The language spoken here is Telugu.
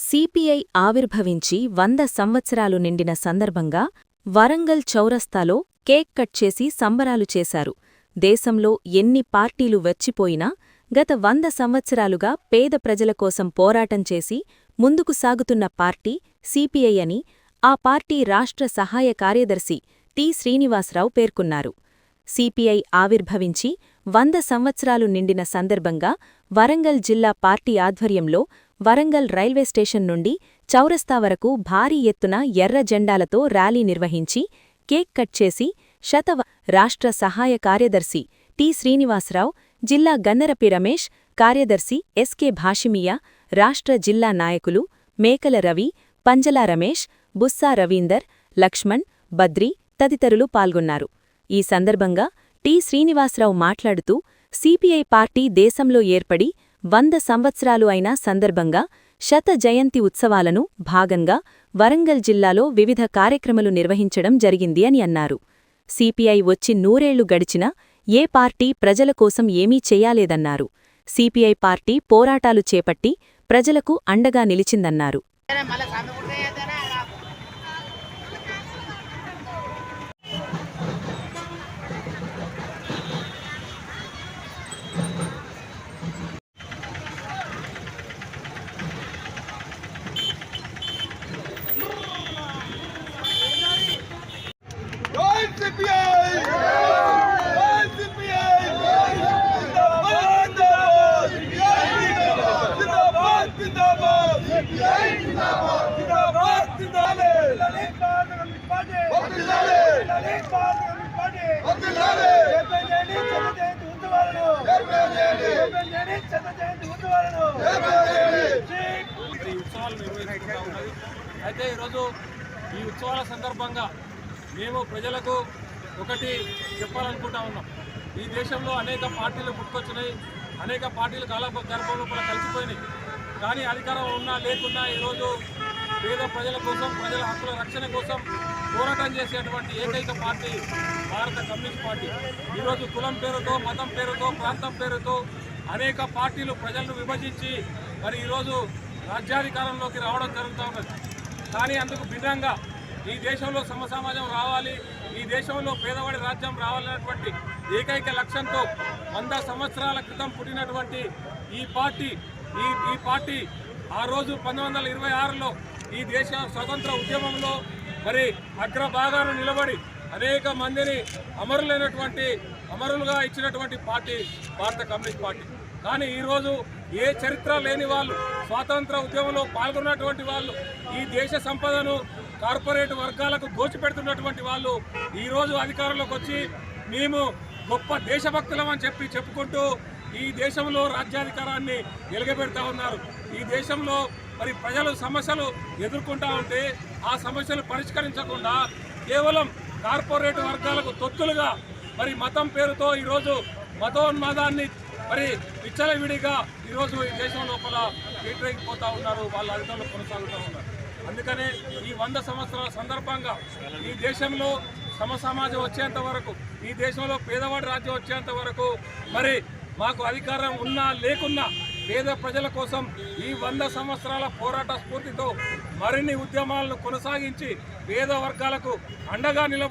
సిపిఐ ఆవిర్భవించి వంద సంవత్సరాలు నిండిన సందర్భంగా వరంగల్ చౌరస్తాలో కేక్ కట్ చేసి సంబరాలు చేశారు. దేశంలో ఎన్ని పార్టీలు వచ్చిపోయినా గత వంద సంవత్సరాలుగా పేద ప్రజల కోసం పోరాటం చేసి ముందుకు సాగుతున్న పార్టీ సిపిఐ అని ఆ పార్టీ రాష్ట్ర సహాయ కార్యదర్శి టి శ్రీనివాసరావు పేర్కొన్నారు. సిపిఐ ఆవిర్భవించి వంద సంవత్సరాలు నిండిన సందర్భంగా వరంగల్ జిల్లా పార్టీ ఆధ్వర్యంలో వరంగల్ రైల్వే స్టేషన్ నుండి చౌరస్తా వరకు భారీ ఎత్తున ఎర్ర జెండాలతో ర్యాలీ నిర్వహించి కేక్ కట్ చేసి శతవ రాష్ట్ర సహాయ కార్యదర్శి టి శ్రీనివాసరావు జిల్లా గన్నరపి రమేష్ కార్యదర్శి ఎస్కే భాషిమియా రాష్ట్ర జిల్లా నాయకులు మేకల రవి పంజలా రమేష్ బుస్సా రవీందర్ లక్ష్మణ్ బద్రి తదితరులు పాల్గొన్నారు. ఈ సందర్భంగా టి శ్రీనివాసరావు మాట్లాడుతూ సిపిఐ పార్టీ దేశంలో ఏర్పడి వంద సంవత్సరాలు అయిన సందర్భంగా శత జయంతి ఉత్సవాలను భాగంగా వరంగల్ జిల్లాలో వివిధ కార్యక్రమాలు నిర్వహించడం జరిగింది అని అన్నారు. సిపిఐ వచ్చి నూరేళ్ళు గడిచినా ఏ పార్టీ ప్రజల కోసం ఏమీ చేయాలేదన్నారు. సిపిఐ పార్టీ పోరాటాలు చేపట్టి ప్రజలకు అండగా నిలిచిందన్నారు. అయితే ఈరోజు ఈ ఉత్సవాల సందర్భంగా మేము ప్రజలకు ఒకటి చెప్పాలనుకుంటా ఉన్నాం. ఈ దేశంలో అనేక పార్టీలు పుట్టుకొచ్చినాయి అనేక పార్టీలు కాల గర్భంలో కూడా కలిసిపోయినాయి. కానీ అధికారం ఉన్నా లేకున్నా ఈరోజు పేద ప్రజల కోసం ప్రజల హక్కుల రక్షణ కోసం పోరాటం చేసేటువంటి ఏకైక పార్టీ భారత కమ్యూనిస్ట్ పార్టీ. ఈరోజు కులం పేరుతో మతం పేరుతో ప్రాంతం పేరుతో అనేక పార్టీలు ప్రజలను విభజించి మరి ఈరోజు రాజ్యాధికారంలోకి రావడం జరుగుతూ ఉన్నది. కానీ అందుకు భిన్నంగా ఈ దేశంలో సమసమాజం రావాలి ఈ దేశంలో పేదవాడి రాజ్యం రావాలన్నటువంటి ఏకైక లక్ష్యంతో వంద సంవత్సరాల క్రితం పుట్టినటువంటి ఈ పార్టీ ఈ ఈ పార్టీ ఆ రోజు పంతొమ్మిది వందల ఇరవై ఆరులో ఈ దేశ స్వతంత్ర ఉద్యమంలో మరి అగ్రభాగాలు నిలబడి అనేక మందిని అమరులైనటువంటి అమరులుగా ఇచ్చినటువంటి పార్టీ భారత కమ్యూనిస్ట్ పార్టీ. కానీ ఈరోజు ఏ చరిత్ర లేని వాళ్ళు స్వాతంత్ర ఉద్యమంలో పాల్గొన్నటువంటి వాళ్ళు ఈ దేశ సంపదను కార్పొరేట్ వర్గాలకు దోచిపెడుతున్నటువంటి వాళ్ళు ఈరోజు అధికారంలోకి వచ్చి మేము గొప్ప దేశభక్తులం అని చెప్పి చెప్పుకుంటూ ఈ దేశంలో రాజ్యాధికారాన్ని నిలగబెడతా ఉన్నారు. ఈ దేశంలో మరి ప్రజలు సమస్యలు ఎదుర్కొంటా ఉంటే ఆ సమస్యలు పరిష్కరించకుండా కేవలం కార్పొరేట్ వర్గాలకు తొత్తులుగా మరి మతం పేరుతో ఈరోజు మతోన్మాదాన్ని మరి విచ్చలవిడిగా ఈరోజు ఈ దేశం లోపల పోతా ఉన్నారు. వాళ్ళ అధికారులు కొనసాగుతూ ఉన్నారు. అందుకనే ఈ వంద సంవత్సరాల సందర్భంగా ఈ దేశంలో సమ సమాజం వచ్చేంత వరకు ఈ దేశంలో పేదవాడి రాజ్యం వచ్చేంత వరకు మరి మాకు అధికారం ఉన్నా లేకున్నా పేద ప్రజల కోసం ఈ వంద సంవత్సరాల పోరాట స్ఫూర్తితో మరిన్ని ఉద్యమాలను కొనసాగించి పేద వర్గాలకు అండగా నిలబడి